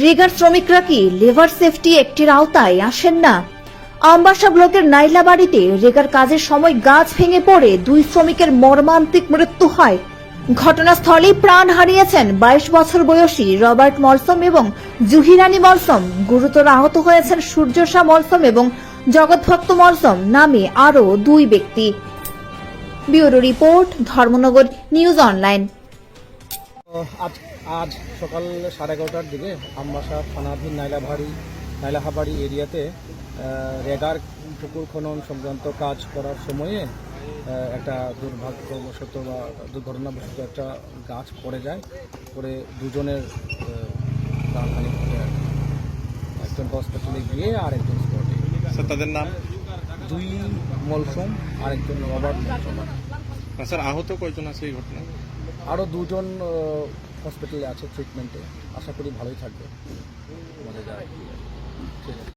রেগার শ্রমিকরা কি labour safety একটির আওতায় আসেন না? আমবাসা ব্লকের নাইলা বাড়িতে রেগার কাজের সময় গাছ ভেঙে পড়ে দুই শ্রমিকের মর্মান্তিক মৃত্যু হয়। ঘটনাস্থলেই প্রাণ হারিয়েছেন বাইশ বছর বয়সী রবার্ট মলসম এবং জুহিরানি মলসম। গুরুতর আহত হয়েছেন সূর্যশা মলসম এবং জগৎভক্ত মলসম নামে আরও দুই ব্যক্তি। Bureau report Dharmanagar news online. আজ আজ সকাল সাড়ে এগারোটার দিকে আমবাসা থানাধীন নাইলাভাড়ি নাইলাহাবাড়ি এরিয়াতে রেগার পুকুর খনন সংক্রান্ত কাজ করার সময়ে একটা দুর্ভাগ্যবশত বা দুর্ঘটনাবশত একটা গাছ পড়ে যায়। পরে দুজনের প্রাণহানি ঘটে। একজন হসপিটালে গিয়ে আর একজন স্পটে। তাদের নাম? দুই মলসুম আরেকজন রবার্ট মলসুম। না, স্যার আহত কয়জন আছে এই ঘটনায়? আরও দুজন হসপিটালে আছে ট্রিটমেন্টে আশা করি ভালোই থাকবে। আমাদের যা ঠিক আছে